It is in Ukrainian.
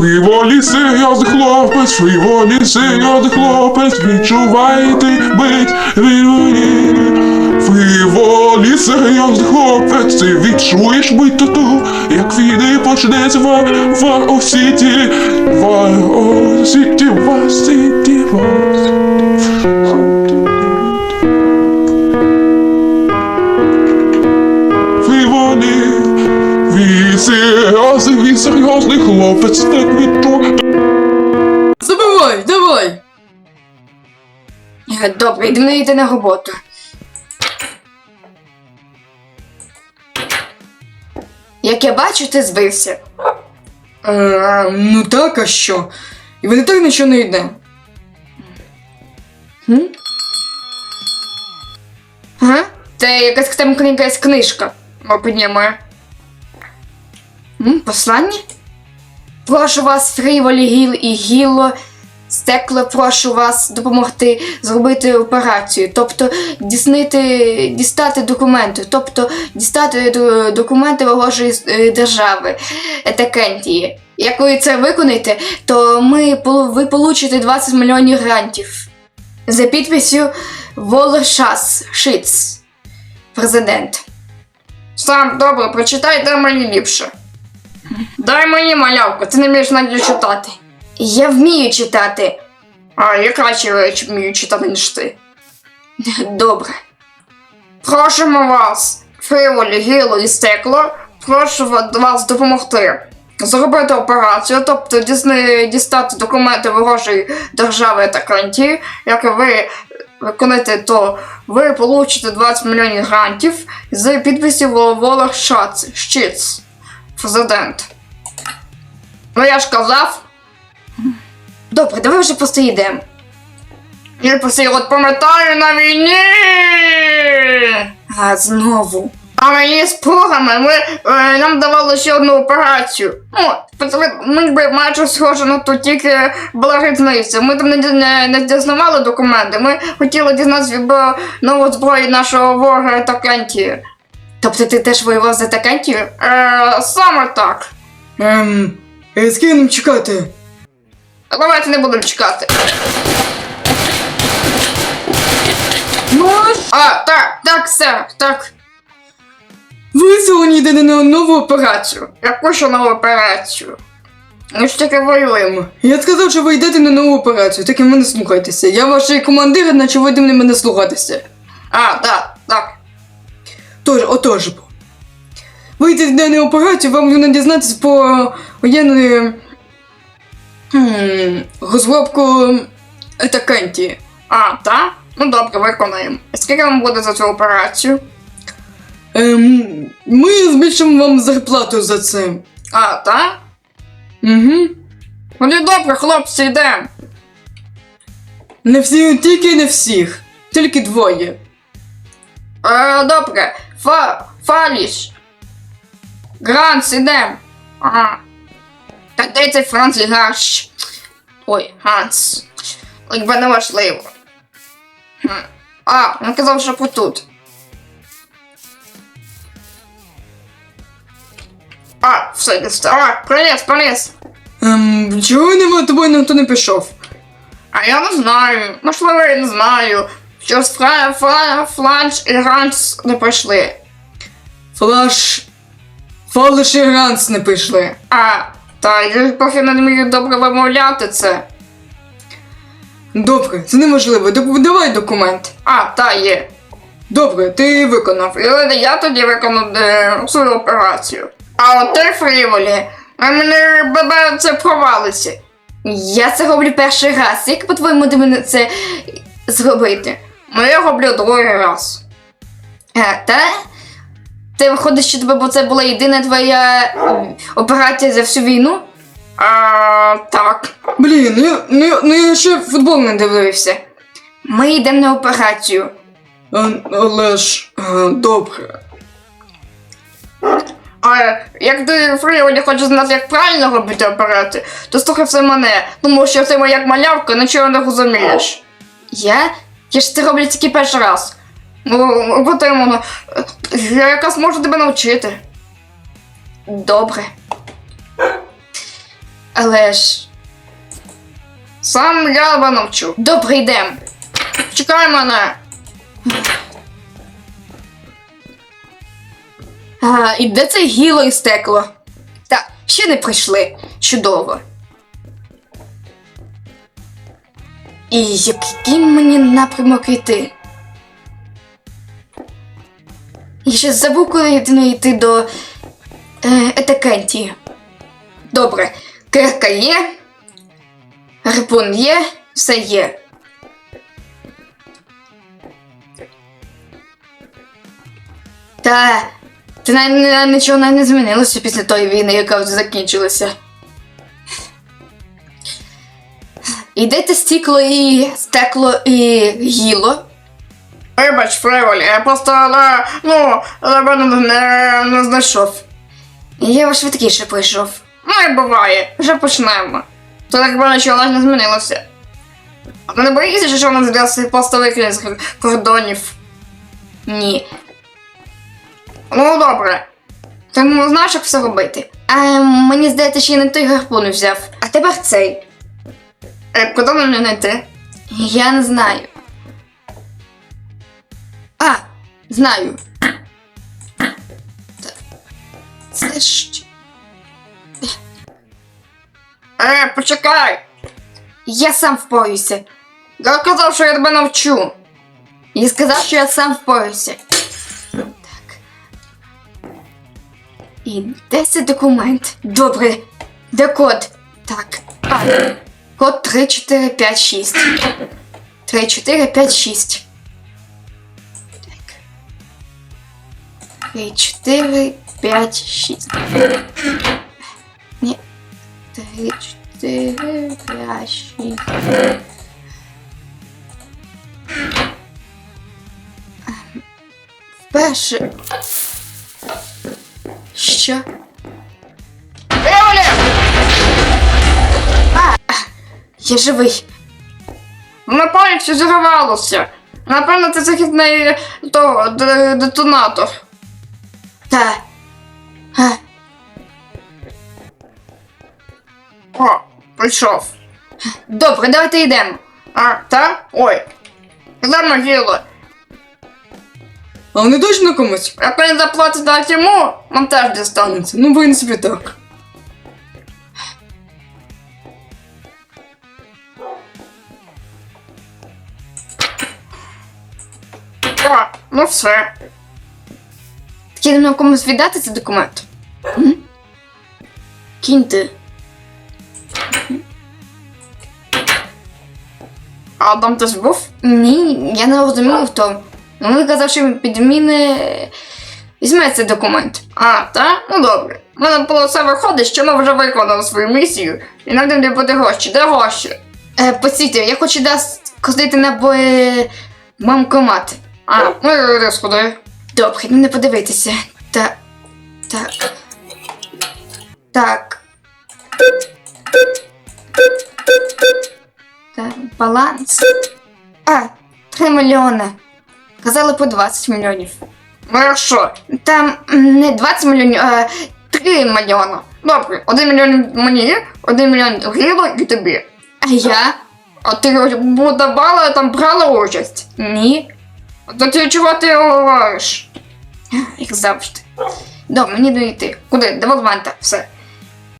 Фріволі серйозний хлопець, фріволі серйозний хлопець, відчувайте бить фріволі. Фріволі серйозний хлопець, ти відчуєш бить тату, як війни почнеться в Осіті, серйозний, хлопець, так відчує. Забивай, давай! Е, Добре, йдемо йти на роботу. Як я бачу, ти збився. Е, ну так, а що? І вони так нічого не йде. Ага? Це якась там якась книжка. О, піднімає. Послання? Прошу вас, Фріволі Гіл і Гіло. Стекло, прошу вас допомогти зробити операцію, тобто діснити, дістати документи, тобто дістати документи ворожої е, держави Етекентії. Як ви це виконаєте, то ми, ви получите 20 мільйонів грантів за підписю Волошас Шиц, президент. Сам добре, прочитай, дай мені ліпше. Дай мені малявку, ти не вмієш навіть читати. Я вмію читати. А я краще вмію читати, ніж ти. Добре. Просимо вас, Фриволі, Гіло і Стекло, прошу вас допомогти. Зробити операцію, тобто дістати документи ворожої держави та кранті. Як ви виконаєте, то ви получите 20 мільйонів грантів з підписів Волох Шац, Щиц, президент. Ну я ж казав. Добре, давай вже просто йдемо. Я просто от пам'ятаю на війні. А знову. А мені з прогами ми, е, нам давали ще одну операцію. Ну, ми би майже схоже на ту, тільки була різниця. Ми там не, не, не дізнавали документи, ми хотіли дізнатися про нову зброю нашого ворога Такентії. Тобто ти теж воював за Такентію? Е, саме так. Ем, е, скільки нам чекати? Давайте не будемо чекати. Маш! А, так, так, все, так. Ви сьогодні на нову операцію. Яку ще нову операцію? Ми ж таки воюємо. Я сказав, що ви йдете на нову операцію, так і мене слухайтеся. Я ваш командир, іначе ви не мене слухатися. А, так, так. Тож, отож. бо. Ви йдете на операцію, вам потрібно дізнатися про воєнну хм, розробку атаканті. А, так? Ну добре, виконаємо. Скільки вам буде за цю операцію? Ем, ми збільшимо вам зарплату за це. А, так? Угу. Ну добре, хлопці, йдемо. Не всі, тільки не всіх. Тільки двоє. Е, добре. Фа, Фаліш. Гранц, ідем. Ага. Та де цей Франц і Гарш? Ой, Ганс. Якби не важливо. А, він казав, що тут. А, все. А, приліз, приліз. Ем, чого нема тобою ніхто не пішов? А я не знаю. Можливо, я не знаю. Що Фра, Фра, Фланш і Ганс не прийшли. Флаш. Фалиш і Ранс не прийшли. А, та я поки не вмію добре вимовляти це. Добре, це неможливо. Давай документ. А, та є. Добре, ти виконав. І я тоді виконав е, свою операцію. А от ти, Фріволі, а мене баба це провалиться. Я це роблю перший раз. Як по-твоєму ти мене це зробити? Ну, я роблю другий раз. А, та? Ти виходить, що тебе, бо це була єдина твоя операція за всю війну? А, так. Блін, ну, я- ну, я- ну я ще футбол не дивився. Ми йдемо на операцію. А, але ж. а, добре. А як ти Фріволі хочеш знати, як правильно робити операцію, то слухай все мене, тому що ти моя як малявка, нічого не розумієш. Я? Я ж це роблю тільки перший раз. Ну. Я якраз можу тебе навчити. Добре. Але ж. Сам я тебе навчу. Добре, йдем. Чекай мене. А, і де це гіло і стекло? Так, ще не прийшли. Чудово. І який мені напрямок йти? Я ще забув, коли йти йти до е, етикенті. Добре, кирка є, гарпун є, все є. Та та навіть нічого навіть не змінилося після тої війни, яка вже закінчилася. Ідете стікло і стекло і гіло. Вибач, Фреволі, я просто не, ну, тебе не, не, не знайшов. Я ваш швидкіше прийшов. Ну і буває, вже почнемо. То так би нічого не змінилося. А ти не боїшся, що нас зараз просто викине з кордонів? Ні. Ну добре. Ти не знаєш, як все робити. А мені здається, що я не той гарпун взяв. А тепер цей. Е, куди мене знайти? Я не знаю. А, знаю. Це ж. Е, почекай! Я сам впорюся. Я казав, що я тебе навчу. Я сказав, що я сам впорюся. Так. І де цей документ? Добре. Де код? Так. А, код 3456. 3456. 3456. Ні. 3456. Вперше. Що? Фреволі! Я живий. На пам'яті зірвалося. Напевно, це захисний то, детонатор. Та. А, О, прийшов. добре, давайте йдемо. А, та? Ой. Де могила? А вони точно комусь? Як вони заплатять так йому, нам теж дістанеться. Ну, ви не собі так. О, ну все. Так я думаю, комусь віддати цей документ. М? Киньте. А там хтось був? Ні, я не розумію, хто. Ну, він казав, що підміни. Візьме цей документ. А, та? Ну добре. У мене все виходить, що ми вже виконали свою місію, і нам треба буде гроші. Де гроші? Е, постійте, я хочу дасть ходити на бої мамкомат. А, ну йди сходи. Добре, ну не подивитися. Та. Так. Так. Так, баланс. А, 3 мільйони. Казали по 20 мільйонів. Ну якщо? Там не 20 мільйонів, а 3 мільйони. Добре, один мільйон мені, один мільйон Гіло і тобі. А я? А ти будувала там брала участь. Ні. То ти чого ти говориш? Як завжди. Добре, мені дойти. Куди? До Волванта, все.